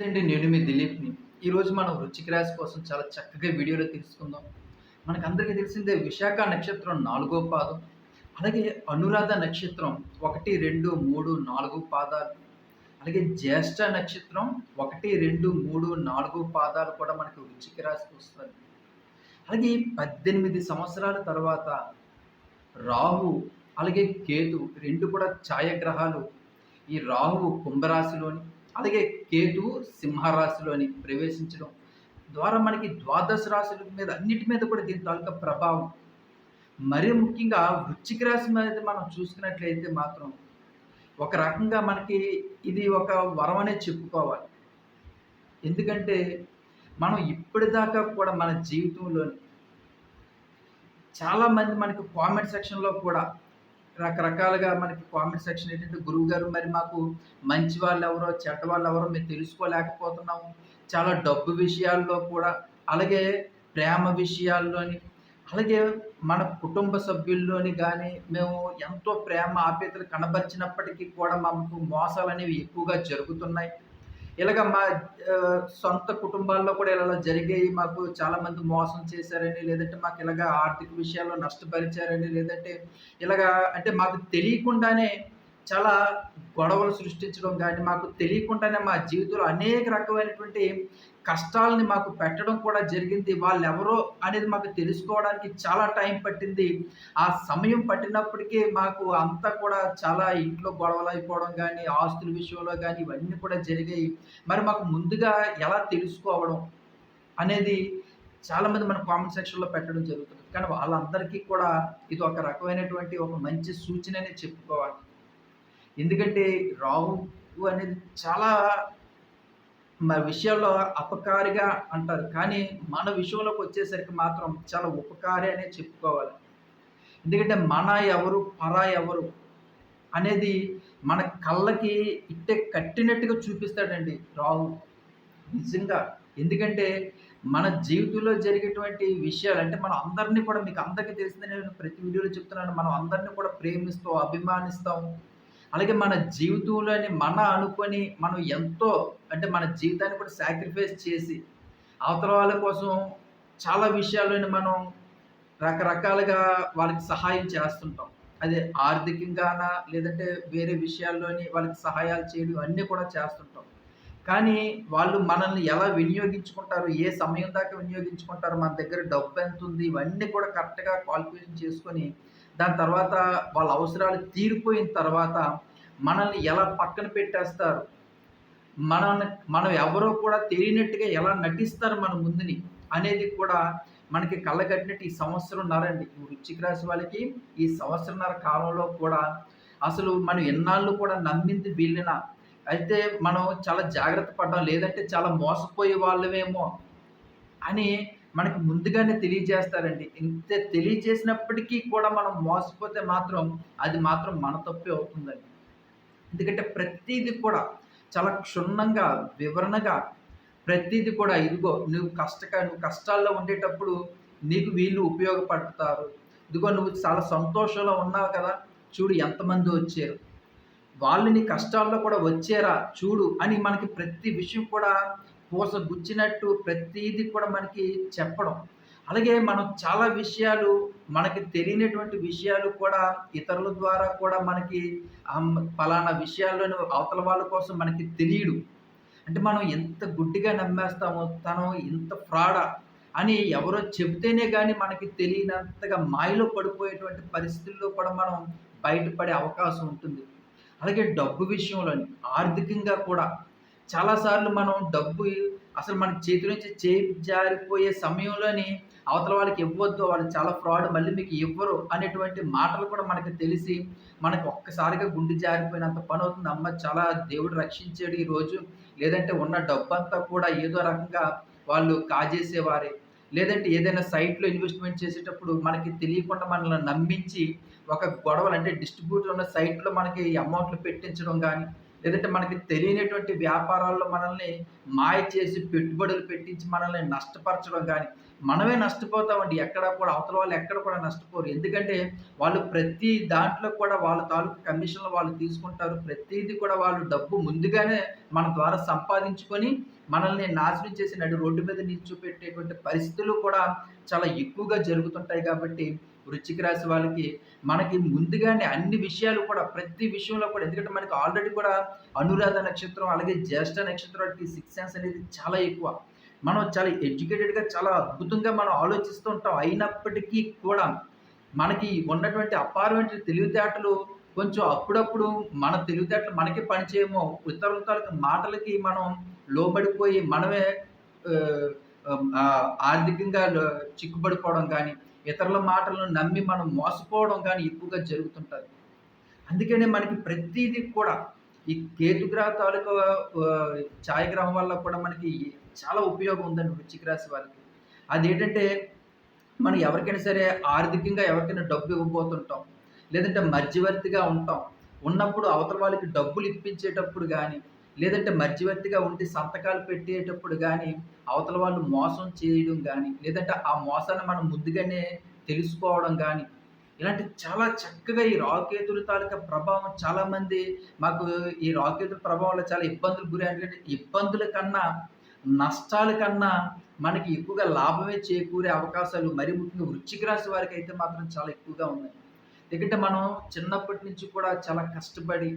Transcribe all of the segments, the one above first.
నమస్తే అండి నేను మీ దిలీప్ని ఈరోజు మనం వృచ్చిక రాశి కోసం చాలా చక్కగా వీడియోలో తెలుసుకుందాం. మనకు అందరికీ తెలిసిందే విశాఖ నక్షత్రం నాలుగో పాదం అలాగే అనురాధ నక్షత్రం ఒకటి రెండు మూడు నాలుగు పాదాలు అలాగే జ్యేష్ఠ నక్షత్రం ఒకటి రెండు మూడు నాలుగు పాదాలు కూడా మనకి వృచ్చిక రాశికి వస్తుంది అలాగే పద్దెనిమిది సంవత్సరాల తర్వాత రాహు అలాగే కేతు రెండు కూడా ఛాయాగ్రహాలు. ఈ రాహువు కుంభరాశిలోని అలాగే కేతు సింహరాశిలోని ప్రవేశించడం ద్వారా మనకి ద్వాదశ రాశుల మీద అన్నిటి మీద కూడా దీని తాలూకా ప్రభావం. మరీ ముఖ్యంగా వృచ్చిక రాశి మీద మనం చూసుకున్నట్లయితే మాత్రం ఒక రకంగా మనకి ఇది ఒక వరం అనే చెప్పుకోవాలి. ఎందుకంటే మనం ఇప్పటిదాకా కూడా మన జీవితంలోని చాలామంది మనకి కామెంట్ సెక్షన్లో కూడా రకరకాలుగా మనకి కామెంట్ సెక్షన్ ఏంటంటే గురువు గారు మరి మాకు మంచి వాళ్ళు ఎవరో చెడ్డ వాళ్ళు ఎవరో మేము తెలుసుకోలేకపోతున్నాము. చాలా డబ్బు విషయాల్లో కూడా అలాగే ప్రేమ విషయాల్లోని అలాగే మన కుటుంబ సభ్యుల్లోని కానీ మేము ఎంతో ప్రేమ ఆపేతలు కనబరిచినప్పటికీ కూడా మాకు మోసాలు అనేవి ఎక్కువగా జరుగుతున్నాయి. ఇలాగ మా సొంత కుటుంబాల్లో కూడా ఇలా జరిగాయి మాకు చాలా మంది మోసం చేశారని లేదంటే మాకు ఇలాగ ఆర్థిక విషయాల్లో నష్టపరిచారని లేదంటే ఇలాగా అంటే మాకు తెలియకుండానే చాలా గొడవలు సృష్టించడం కానీ మాకు తెలియకుండానే మా జీవితంలో అనేక రకమైనటువంటి కష్టాలని మాకు పెట్టడం కూడా జరిగింది. వాళ్ళు ఎవరో అనేది మాకు తెలుసుకోవడానికి చాలా టైం పట్టింది. ఆ సమయం పట్టినప్పటికీ మాకు అంతా కూడా చాలా ఇంట్లో గొడవలు అయిపోవడం కానీ ఆస్తుల విషయంలో కానీ ఇవన్నీ కూడా జరిగాయి. మరి మాకు ముందుగా ఎలా తెలుసుకోవడం అనేది చాలామంది మన కామెంట్ సెక్షన్లో పెట్టడం జరుగుతుంది. కానీ వాళ్ళందరికీ కూడా ఇది ఒక రకమైనటువంటి ఒక మంచి సూచననే చెప్పుకోవాలి. ఎందుకంటే రాహు అనేది చాలా మన విషయాల్లో అపకారిగా అంటారు. కానీ మన విషయంలోకి వచ్చేసరికి మాత్రం చాలా ఉపకారి అనే చెప్పుకోవాలి. ఎందుకంటే మన ఎవరు పరా ఎవరు అనేది మన కళ్ళకి ఇట్టే కట్టినట్టుగా చూపిస్తాడండి రాహు నిజంగా. ఎందుకంటే మన జీవితంలో జరిగేటువంటి విషయాలు అంటే మనం అందరినీ కూడా మీకు అందరికీ తెలిసిందే నేను ప్రతి వీడియోలో చెప్తున్నాను. మనం అందరినీ కూడా ప్రేమిస్తాం అభిమానిస్తాం. అలాగే మన జీవితంలోని మన అనుకొని మనం ఎంతో అంటే మన జీవితాన్ని కూడా సాక్రిఫైస్ చేసి అవతల వాళ్ళ కోసం చాలా విషయాల్లోని మనం రకరకాలుగా వాళ్ళకి సహాయం చేస్తుంటాం. అదే ఆర్థికంగానా లేదంటే వేరే విషయాల్లోని వాళ్ళకి సహాయాలు చేయడం అన్నీ కూడా చేస్తుంటాం. కానీ వాళ్ళు మనల్ని ఎలా వినియోగించుకుంటారు ఏ సమయం దాకా వినియోగించుకుంటారు మన దగ్గర డబ్బు ఎంత ఉంది ఇవన్నీ కూడా కరెక్ట్గా క్వాలిఫికేషన్ చేసుకొని దాని తర్వాత వాళ్ళ అవసరాలు తీరిపోయిన తర్వాత మనల్ని ఎలా పక్కన పెట్టేస్తారు? మనల్ని మనం ఎవరో కూడా తెలియనట్టుగా ఎలా నటిస్తారు మన ముందుని అనేది కూడా మనకి కళ్ళకట్టినట్టు ఈ సంవత్సరంన్నర ఉన్నారండి ఈ రాశి వాళ్ళకి ఈ సంవత్సరంన్నర కాలంలో కూడా అసలు మనం ఎన్నాళ్ళు కూడా నమ్మింది వీళ్ళిన. అయితే మనం చాలా జాగ్రత్త పడ్డాం లేదంటే చాలా మోసపోయే వాళ్ళమేమో అని మనకి ముందుగానే తెలియజేస్తారండి. ఇంత తెలియజేసినప్పటికీ కూడా మనం మోసపోతే మాత్రం అది మాత్రం మన తప్పే అవుతుందండి. ఎందుకంటే ప్రతిదీ కూడా చాలా క్షుణ్ణంగా వివరణగా ప్రతిదీ కూడా ఇదిగో నువ్వు కష్టక నువ్వు కష్టాల్లో ఉండేటప్పుడు నీకు వీళ్ళు ఉపయోగపడతారు. ఇదిగో నువ్వు చాలా సంతోషంలో ఉన్నావు కదా చూడు ఎంతమంది వచ్చారు. వాళ్ళు నీ కష్టాల్లో కూడా వచ్చారా చూడు అని మనకి ప్రతి విషయం కూడా పూసగుచ్చినట్టు ప్రతీది ప్రతిదీ కూడా మనకి చెప్పడం. అలాగే మనం చాలా విషయాలు మనకి తెలియనటువంటి విషయాలు కూడా ఇతరుల ద్వారా కూడా మనకి ఫలానా పలానా విషయాల్లోని అవతల వాళ్ళ కోసం మనకి తెలియడు. అంటే మనం ఎంత గుడ్డిగా నమ్మేస్తామో తను ఇంత ఫ్రాడా అని ఎవరో చెబితేనే కానీ మనకి తెలియనంతగా మాయలో పడిపోయేటువంటి పరిస్థితుల్లో కూడా మనం బయటపడే అవకాశం ఉంటుంది. అలాగే డబ్బు విషయంలోని ఆర్థికంగా కూడా చాలాసార్లు మనం డబ్బు అసలు మన చేతి నుంచి చేయి జారిపోయే సమయంలోని అవతల వాళ్ళకి ఇవ్వద్దు వాళ్ళు చాలా ఫ్రాడ్ మళ్ళీ మీకు ఇవ్వరు అనేటువంటి మాటలు కూడా మనకి తెలిసి మనకు ఒక్కసారిగా గుండె జారిపోయినంత పని అవుతుంది. అమ్మ చాలా దేవుడు రక్షించాడు ఈరోజు రోజు. లేదంటే ఉన్న డబ్బంతా కూడా ఏదో రకంగా వాళ్ళు కాజేసేవారే. లేదంటే ఏదైనా సైట్లో ఇన్వెస్ట్మెంట్ చేసేటప్పుడు మనకి తెలియకుండా మనల్ని నమ్మించి ఒక గొడవలు అంటే డిస్ట్రిబ్యూటర్ ఉన్న సైట్లో మనకి అమౌంట్లు పెట్టించడం కానీ లేదంటే మనకి తెలియనటువంటి వ్యాపారాల్లో మనల్ని మాయ చేసి పెట్టుబడులు పెట్టించి మనల్ని నష్టపరచడం కానీ మనమే నష్టపోతామండి. ఎక్కడ కూడా అవతల వాళ్ళు ఎక్కడ కూడా నష్టపోరు. ఎందుకంటే వాళ్ళు ప్రతి దాంట్లో కూడా వాళ్ళ తాలూకు కమిషన్లు వాళ్ళు తీసుకుంటారు. ప్రతిదీ కూడా వాళ్ళు డబ్బు ముందుగానే మన ద్వారా సంపాదించుకొని మనల్ని నాశనం చేసి నడు రోడ్డు మీద నిల్చోపెట్టేటువంటి పరిస్థితులు కూడా చాలా ఎక్కువగా జరుగుతుంటాయి కాబట్టి వృశ్చిక రాశి వాళ్ళకి మనకి ముందుగానే అన్ని విషయాలు కూడా ప్రతి విషయంలో కూడా ఎందుకంటే మనకి ఆల్రెడీ కూడా అనురాధ నక్షత్రం అలాగే జ్యేష్ఠ నక్షత్రానికి సిక్స్ సెన్స్ అనేది చాలా ఎక్కువ. మనం చాలా ఎడ్యుకేటెడ్గా చాలా అద్భుతంగా మనం ఆలోచిస్తూ ఉంటాం. అయినప్పటికీ కూడా మనకి ఉన్నటువంటి అపారమైన తెలివితేటలు కొంచెం అప్పుడప్పుడు మన తెలివితేటలు మనకి పనిచేయమో. ఇతరుల మాటలకి మనం లోబడిపోయి మనమే ఆర్థికంగా చిక్కుబడిపోవడం కానీ ఇతరుల మాటలను నమ్మి మనం మోసపోవడం కానీ ఎక్కువగా జరుగుతుంటుంది. అందుకనే మనకి ప్రతిదీ కూడా ఈ కేతుగ్రహ తాలూకా ఛాయగ్రహం వల్ల కూడా మనకి చాలా ఉపయోగం ఉందండి వృచ్చిక రాశి వారికి. అదేంటంటే మనం ఎవరికైనా సరే ఆర్థికంగా ఎవరికైనా డబ్బు ఇవ్వబోతుంటాం లేదంటే మధ్యవర్తిగా ఉంటాం. ఉన్నప్పుడు అవతల వాళ్ళకి డబ్బులు ఇప్పించేటప్పుడు కానీ లేదంటే మధ్యవర్తిగా ఉండి సంతకాలు పెట్టేటప్పుడు కానీ అవతల వాళ్ళు మోసం చేయడం కానీ లేదంటే ఆ మోసాన్ని మనం ముందుగానే తెలుసుకోవడం కానీ ఇలాంటి చాలా చక్కగా ఈ రాకేతుల తాలూకా ప్రభావం చాలామంది మాకు ఈ రాకేతుల ప్రభావం చాలా ఇబ్బందులు గురి ఎందుకంటే ఇబ్బందుల కన్నా నష్టాల కన్నా మనకి ఎక్కువగా లాభమే చేకూరే అవకాశాలు మరి ముఖ్యంగా వృచ్చిక రాశి వారికి అయితే మాత్రం చాలా ఎక్కువగా ఉన్నాయి. ఎందుకంటే మనం చిన్నప్పటి నుంచి కూడా చాలా కష్టపడి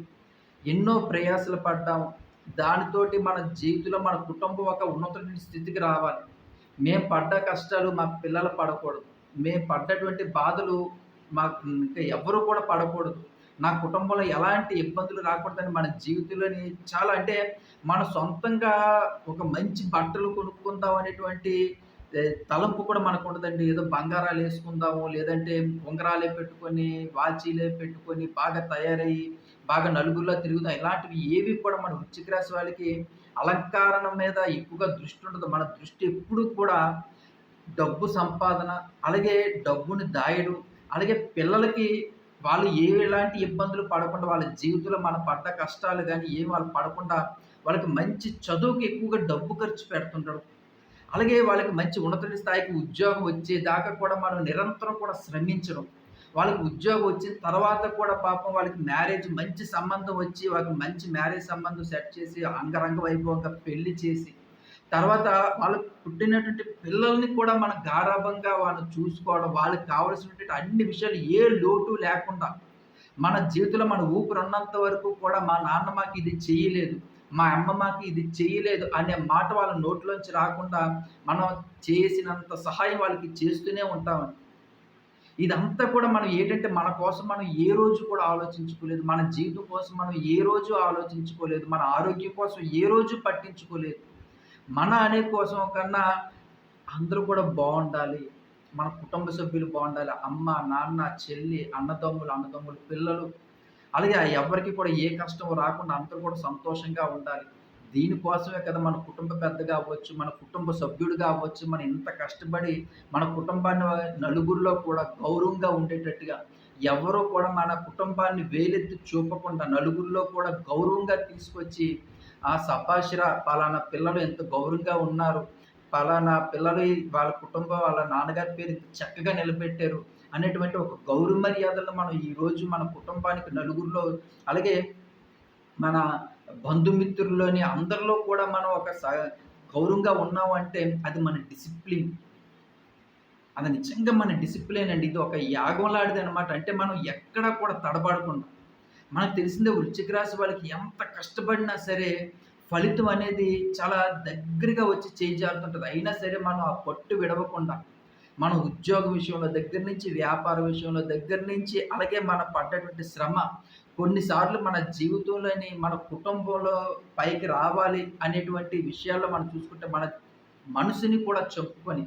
ఎన్నో ప్రయాసలు పడ్డాం. దానితోటి మన జీవితంలో మన కుటుంబం ఒక ఉన్నత స్థితికి రావాలి. మేము పడ్డ కష్టాలు మా పిల్లలు పడకూడదు. మేము పడ్డటువంటి బాధలు మా ఇంకా ఎవరు కూడా పడకూడదు. నా కుటుంబంలో ఎలాంటి ఇబ్బందులు రాకూడదని మన జీవితంలోని చాలా అంటే మన సొంతంగా ఒక మంచి బట్టలు కొనుక్కుందాం అనేటువంటి తలంపు కూడా మనకు ఉండదండి. ఏదో బంగారాలు వేసుకుందాము లేదంటే ఉంగరాలే పెట్టుకొని వాచీలే పెట్టుకొని బాగా తయారయ్యి బాగా నలుగురిలో తిరుగుదాం ఇలాంటివి ఏవి కూడా మన వృశ్చిక రాశి వాళ్ళకి అలంకారం మీద ఎక్కువగా దృష్టి ఉండదు. మన దృష్టి ఎప్పుడు కూడా డబ్బు సంపాదన అలాగే డబ్బుని దాయడం అలాగే పిల్లలకి వాళ్ళు ఏ ఎలాంటి ఇబ్బందులు పడకుండా వాళ్ళ జీవితంలో మన పడ్డ కష్టాలు కానీ ఏం వాళ్ళు పడకుండా వాళ్ళకి మంచి చదువుకి ఎక్కువగా డబ్బు ఖర్చు పెడుతుంటారు. అలాగే వాళ్ళకి మంచి ఉన్నత స్థాయికి ఉద్యోగం వచ్చేదాకా కూడా మనం నిరంతరం కూడా శ్రమించడం. వాళ్ళకి ఉద్యోగం వచ్చిన తర్వాత కూడా పాపం వాళ్ళకి మ్యారేజ్ మంచి సంబంధం వచ్చి వాళ్ళకి మంచి మ్యారేజ్ సంబంధం సెట్ చేసి అంగరంగ వైభవంగా పెళ్ళి చేసి తర్వాత వాళ్ళకి పుట్టినటువంటి పిల్లల్ని కూడా మనం గారాభంగా వాళ్ళని చూసుకోవడం వాళ్ళకి కావలసినటువంటి అన్ని విషయాలు ఏ లోటు లేకుండా మన జీవితంలో మన ఊపిరి ఉన్నంత వరకు కూడా మా నాన్న మాకు ఇది చేయలేదు మా అమ్మ మాకు ఇది చేయలేదు అనే మాట వాళ్ళ నోట్లోంచి రాకుండా మనం చేసినంత సహాయం వాళ్ళకి చేస్తూనే ఉంటామని ఇదంతా కూడా మనం ఏంటంటే మన కోసం మనం ఏ రోజు కూడా ఆలోచించుకోలేదు. మన జీవితం కోసం మనం ఏ రోజు ఆలోచించుకోలేదు. మన ఆరోగ్యం కోసం ఏ రోజు పట్టించుకోలేదు. మన అనే కోసం కన్నా అందరూ కూడా బాగుండాలి. మన కుటుంబ సభ్యులు బాగుండాలి. అమ్మ నాన్న చెల్లి అన్నదమ్ములు అన్నదమ్ములు పిల్లలు. అలాగే ఎవరికి కూడా ఏ కష్టం రాకుండా అందరూ కూడా సంతోషంగా ఉండాలి. దీనికోసమే కదా మన కుటుంబ పెద్ద కావచ్చు మన కుటుంబ సభ్యుడు కావచ్చు మనం ఇంత కష్టపడి మన కుటుంబాన్ని నలుగురిలో కూడా గౌరవంగా ఉండేటట్టుగా ఎవరు కూడా మన కుటుంబాన్ని వేలెత్తి చూపకుండా నలుగురిలో కూడా గౌరవంగా తీసుకొచ్చి ఆ సబ్బాషిరా పలానా పిల్లలు ఎంత గౌరవంగా ఉన్నారు. పలానా పిల్లలు వాళ్ళ కుటుంబం వాళ్ళ నాన్నగారి పేరు ఇంత చక్కగా నిలబెట్టారు అనేటువంటి ఒక గౌరవ మర్యాదలను మనం ఈరోజు మన కుటుంబానికి నలుగురిలో అలాగే మన బంధుమిత్రుల్లోని అందరిలో కూడా మనం ఒక స గౌరవంగా ఉన్నామంటే అది మన డిసిప్లిన్. అది నిజంగా మన డిసిప్లిన్ అండి. ఇది ఒక యాగంలాంటిది అనమాట అంటే మనం ఎక్కడా కూడా తడబడకుండా. మనకు తెలిసిందే వృశ్చిక రాశి వాళ్ళకి ఎంత కష్టపడినా సరే ఫలితం అనేది చాలా దగ్గరగా వచ్చి చేజారుతుంటుంది అయినా సరే మనం ఆ పట్టు విడవకుండా మన ఉద్యోగ విషయంలో దగ్గర నుంచి వ్యాపార విషయంలో దగ్గర నుంచి అలాగే మన పడ్డటువంటి శ్రమ కొన్నిసార్లు మన జీవితంలోని మన కుటుంబంలో పైకి రావాలి అనేటువంటి విషయాల్లో మనం చూసుకుంటే మన మనసుని కూడా చంపుకొని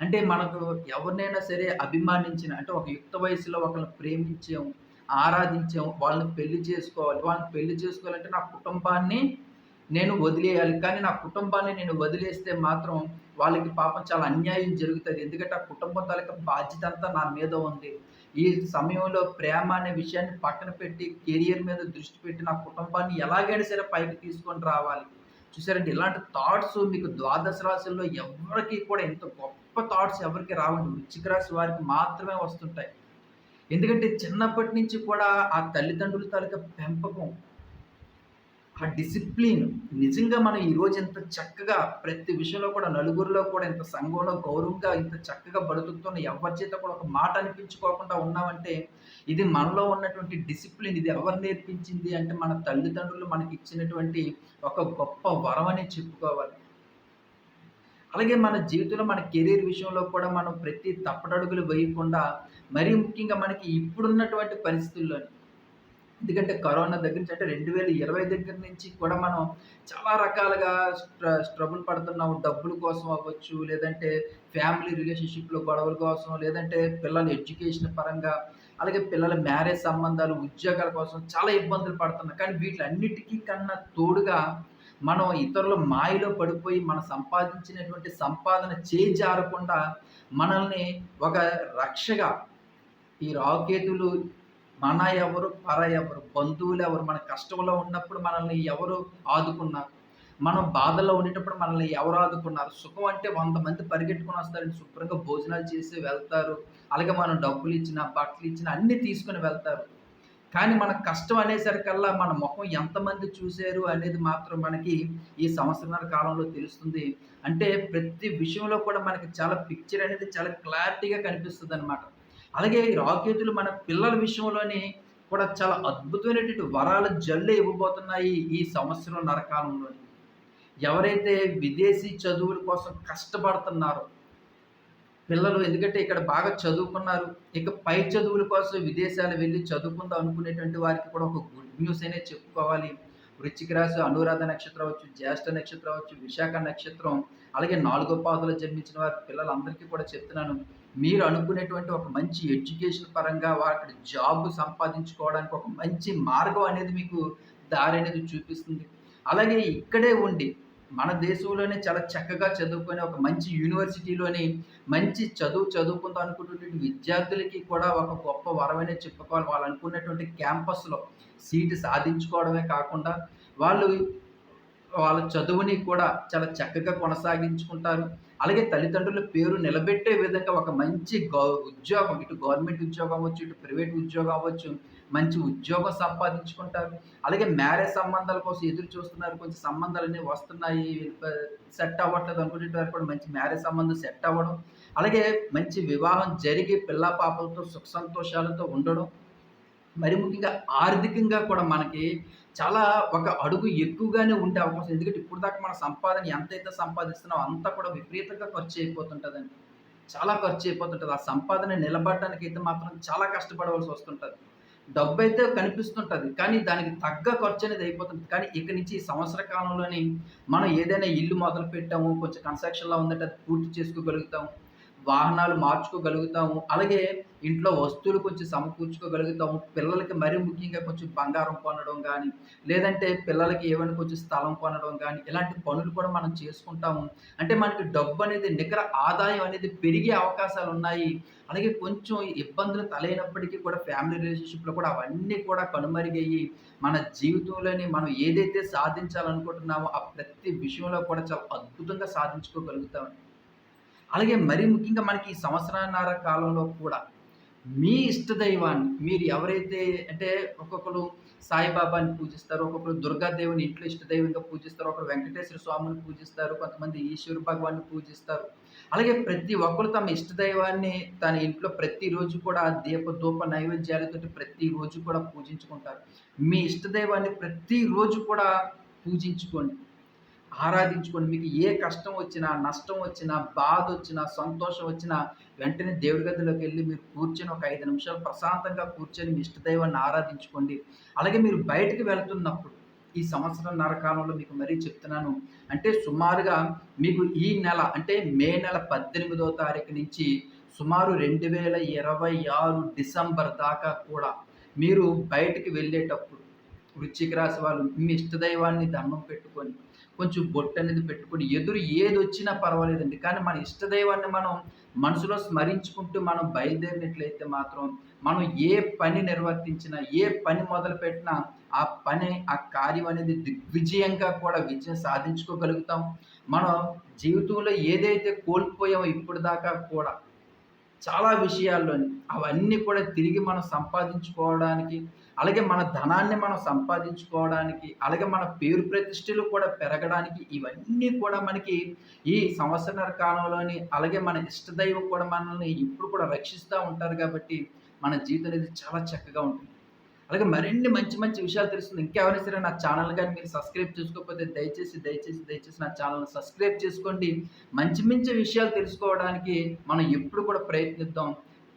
అంటే మనకు ఎవరినైనా సరే అభిమానించిన అంటే ఒక యుక్త వయసులో ఒకరిని ప్రేమించాం ఆరాధించాము వాళ్ళని పెళ్ళి చేసుకోవాలి వాళ్ళని పెళ్ళి చేసుకోవాలంటే నా కుటుంబాన్ని నేను వదిలేయాలి. కానీ నా కుటుంబాన్ని నేను వదిలేస్తే మాత్రం వాళ్ళకి పాపం చాలా అన్యాయం జరుగుతుంది. ఎందుకంటే ఆ కుటుంబం తాలూకా బాధ్యత అంతా నా మీద ఉంది. ఈ సమయంలో ప్రేమ అనే విషయాన్ని పక్కన పెట్టి కెరియర్ మీద దృష్టి పెట్టి నా కుటుంబాన్ని ఎలాగైనా సరే పైకి తీసుకొని రావాలి. చూసారండి ఇలాంటి థాట్స్ మీకు ద్వాదశ రాశుల్లో ఎవరికి కూడా ఇంత గొప్ప థాట్స్ ఎవరికి రావండి. వృచ్చిక రాశి వారికి మాత్రమే వస్తుంటాయి. ఎందుకంటే చిన్నప్పటి నుంచి కూడా ఆ తల్లిదండ్రుల తాలూకా పెంపకం ఆ డిసిప్లిన్ నిజంగా మనం ఈరోజు ఇంత చక్కగా ప్రతి విషయంలో కూడా నలుగురిలో కూడా ఇంత సంఘంలో గౌరవంగా ఇంత చక్కగా బ్రతుకుతున్న ఎవరి చేత కూడా ఒక మాట అనిపించుకోకుండా ఉన్నామంటే ఇది మనలో ఉన్నటువంటి డిసిప్లిన్ ఇది ఎవరు నేర్పించింది అంటే మన తల్లిదండ్రులు మనకి ఇచ్చినటువంటి ఒక గొప్ప వరం అనే చెప్పుకోవాలి. అలాగే మన జీవితంలో మన కెరీర్ విషయంలో కూడా మనం ప్రతి తప్పటడుగులు వేయకుండా మరీ ముఖ్యంగా మనకి ఇప్పుడున్నటువంటి పరిస్థితుల్లోని ఎందుకంటే కరోనా దగ్గర నుంచి అంటే రెండు వేల ఇరవై దగ్గర నుంచి కూడా మనం చాలా రకాలుగా స్ట్రగుల్ పడుతున్నాము. డబ్బుల కోసం అవ్వచ్చు లేదంటే ఫ్యామిలీ రిలేషన్షిప్లో గొడవల కోసం లేదంటే పిల్లల ఎడ్యుకేషన్ పరంగా అలాగే పిల్లల మ్యారేజ్ సంబంధాలు ఉద్యోగాల కోసం చాలా ఇబ్బందులు పడుతున్నాం. కానీ వీటిలన్నిటికీ కన్నా తోడుగా మనం ఇతరుల మాయలో పడిపోయి మనం సంపాదించినటువంటి సంపాదన చేజారకుండా మనల్ని ఒక రక్షగా ఈ రాకేతులు మన ఎవరు పర ఎవరు బంధువులు ఎవరు మన కష్టంలో ఉన్నప్పుడు మనల్ని ఎవరు ఆదుకున్నారు? మనం బాధలో ఉండేటప్పుడు మనల్ని ఎవరు ఆదుకున్నారు? సుఖం అంటే వంద మంది పరిగెట్టుకుని వస్తారండి శుభ్రంగా భోజనాలు చేసి వెళ్తారు. అలాగే మనం డబ్బులు ఇచ్చిన బట్టలు ఇచ్చిన అన్నీ తీసుకుని వెళ్తారు. కానీ మన కష్టం అనేసరికల్లా మన ముఖం ఎంతమంది చూశారు అనేది మాత్రం మనకి ఈ సంవత్సరాల కాలంలో తెలుస్తుంది. అంటే ప్రతి విషయంలో కూడా మనకి చాలా పిక్చర్ అనేది చాలా క్లారిటీగా కనిపిస్తుంది అనమాట అలాగే రాకేతులు మన పిల్లల విషయంలోని కూడా చాలా అద్భుతమైనటువంటి వరాల జల్లు ఇవ్వబోతున్నాయి ఈ సంవత్సరం నరకాలంలో ఎవరైతే విదేశీ చదువుల కోసం కష్టపడుతున్నారో పిల్లలు ఎందుకంటే ఇక్కడ బాగా చదువుకున్నారు ఇక పై చదువుల కోసం విదేశాలు వెళ్ళి చదువుకుందాం అనుకునేటువంటి వారికి కూడా ఒక గుడ్ న్యూస్ అనేది చెప్పుకోవాలి. వృచ్చిక రాశి అనురాధ నక్షత్రం అవచ్చు జ్యేష్ఠ నక్షత్రం అవచ్చు విశాఖ నక్షత్రం అలాగే నాలుగో పాదలు జన్మించిన వారి పిల్లలందరికీ కూడా చెప్తున్నాను. మీరు అనుకునేటువంటి ఒక మంచి ఎడ్యుకేషన్ పరంగా అక్కడ జాబ్ సంపాదించుకోవడానికి ఒక మంచి మార్గం అనేది మీకు దారి అనేది చూపిస్తుంది. అలాగే ఇక్కడే ఉండి మన దేశంలోనే చాలా చక్కగా చదువుకొని ఒక మంచి యూనివర్సిటీలోని మంచి చదువు చదువుకుందాం అనుకున్నటువంటి విద్యార్థులకి కూడా ఒక గొప్ప వరమనే చెప్పుకోవాలి. వాళ్ళు అనుకున్నటువంటి క్యాంపస్లో సీటు సాధించుకోవడమే కాకుండా వాళ్ళు వాళ్ళ చదువుని కూడా చాలా చక్కగా కొనసాగించుకుంటారు. అలాగే తల్లిదండ్రుల పేరు నిలబెట్టే విధంగా ఒక మంచి గౌ ఉద్యోగం ఇటు గవర్నమెంట్ ఉద్యోగం అవ్వచ్చు ఇటు ప్రైవేట్ ఉద్యోగం అవ్వచ్చు మంచి ఉద్యోగం సంపాదించుకుంటారు. అలాగే మ్యారేజ్ సంబంధాల కోసం ఎదురు చూస్తున్నారు కొంచెం సంబంధాలు అనేవి వస్తున్నాయి సెట్ అవ్వట్లేదు అనుకునేవారు కూడా మంచి మ్యారేజ్ సంబంధం సెట్ అవ్వడం అలాగే మంచి వివాహం జరిగి పిల్ల పాపలతో సుఖ సంతోషాలతో ఉండడం మరి ముఖ్యంగా ఆర్థికంగా కూడా మనకి చాలా ఒక అడుగు ఎక్కువగానే ఉండే అవకాశం. ఎందుకంటే ఇప్పుడు దాకా మన సంపాదన ఎంతైతే సంపాదిస్తున్నామో అంతా కూడా విపరీతంగా ఖర్చు అయిపోతుంటుందండి. చాలా ఖర్చు అయిపోతుంటుంది. ఆ సంపాదన నిలబడడానికి అయితే మాత్రం చాలా కష్టపడవలసి వస్తుంటుంది. డబ్బు అయితే కనిపిస్తుంటుంది. కానీ దానికి తగ్గ ఖర్చు అనేది అయిపోతుంది కానీ ఇక నుంచి ఈ సంవత్సర కాలంలోని మనం ఏదైనా ఇల్లు మొదలు పెట్టాము కొంచెం కన్స్ట్రక్షన్లో ఉందంటే అది పూర్తి చేసుకోగలుగుతాము. వాహనాలు మార్చుకోగలుగుతాము. అలాగే ఇంట్లో వస్తువులు కొంచెం సమకూర్చుకోగలుగుతాము. పిల్లలకి మరీ ముఖ్యంగా కొంచెం బంగారం కొనడం కానీ లేదంటే పిల్లలకి ఏమైనా కొంచెం స్థలం కొనడం కానీ ఇలాంటి పనులు కూడా మనం చేసుకుంటాము. అంటే మనకి డబ్బు అనేది నికర ఆదాయం అనేది పెరిగే అవకాశాలు ఉన్నాయి. అలాగే కొంచెం ఇబ్బందులు తలైనప్పటికీ కూడా ఫ్యామిలీ రిలేషన్షిప్లో కూడా అవన్నీ కూడా కనుమరుగయ్యి మన జీవితంలోని మనం ఏదైతే సాధించాలనుకుంటున్నామో ఆ ప్రతి విషయంలో కూడా చాలా అద్భుతంగా సాధించుకోగలుగుతాం. అలాగే మరీ ముఖ్యంగా మనకి ఈ సంవత్సరాన్నర కాలంలో కూడా మీ ఇష్ట దైవాన్ని మీరు ఎవరైతే అంటే ఒక్కొక్కరు సాయిబాబాని పూజిస్తారు ఒక్కొక్కరు దుర్గాదేవిని ఇంట్లో ఇష్ట దైవంగా పూజిస్తారు ఒకరు వెంకటేశ్వర స్వామిని పూజిస్తారు కొంతమంది ఈశ్వర భగవాన్ని పూజిస్తారు. అలాగే ప్రతి ఒక్కరు తమ ఇష్ట దైవాన్ని తన ఇంట్లో ప్రతిరోజు కూడా దీప ధూప నైవేద్యాలతో ప్రతిరోజు కూడా పూజించుకుంటారు. మీ ఇష్ట దైవాన్ని ప్రతిరోజు కూడా పూజించుకోండి. ఆరాధించుకోండి మీకు ఏ కష్టం వచ్చినా నష్టం వచ్చినా బాధ వచ్చినా సంతోషం వచ్చినా వెంటనే దేవుడి గదిలోకి వెళ్ళి మీరు కూర్చొని ఒక ఐదు నిమిషాలు ప్రశాంతంగా కూర్చొని మీ ఇష్టదైవాన్ని ఆరాధించుకోండి. అలాగే మీరు బయటకు వెళ్తున్నప్పుడు ఈ సంవత్సరం నరకాలంలో మీకు మరీ చెప్తున్నాను. అంటే సుమారుగా మీకు ఈ నెల అంటే మే నెల పద్దెనిమిదో తారీఖు నుంచి సుమారు రెండు వేల ఇరవై ఆరు డిసెంబర్ దాకా కూడా మీరు బయటికి వెళ్ళేటప్పుడు వృచ్చిక రాశి వాళ్ళు మీ ఇష్టదైవాన్ని దండం పెట్టుకొని కొంచెం బొట్టు అనేది పెట్టుకొని ఎదురు ఏది వచ్చినా పర్వాలేదండి. కానీ మన ఇష్టదైవాన్ని మనం మనసులో స్మరించుకుంటూ మనం బయలుదేరినట్లయితే మాత్రం మనం ఏ పని నిర్వర్తించినా ఏ పని మొదలుపెట్టినా ఆ పని ఆ కార్యం అనేది దిగ్విజయంగా కూడా విజయం సాధించుకోగలుగుతాం. మనం జీవితంలో ఏదైతే కోల్పోయామో ఇప్పుడు దాకా కూడా చాలా విషయాల్లోని అవన్నీ కూడా తిరిగి మనం సంపాదించుకోవడానికి అలాగే మన ధనాన్ని మనం సంపాదించుకోవడానికి అలాగే మన పేరు ప్రతిష్టలు కూడా పెరగడానికి ఇవన్నీ కూడా మనకి ఈ సంవత్సర కాలంలోని అలాగే మన ఇష్టదైవం కూడా మనల్ని ఎప్పుడు కూడా రక్షిస్తూ ఉంటారు కాబట్టి మన జీవితం అనేది చాలా చక్కగా ఉంటుంది. అలాగే మరిన్ని మంచి మంచి విషయాలు తెలుస్తుంది. ఇంకెవరైనా సరే నా ఛానల్ కానీ మీరు సబ్స్క్రైబ్ చేసుకోకపోతే దయచేసి దయచేసి దయచేసి నా ఛానల్ సబ్స్క్రైబ్ చేసుకోండి. మంచి మంచి విషయాలు తెలుసుకోవడానికి మనం ఎప్పుడు కూడా ప్రయత్నిద్దాం.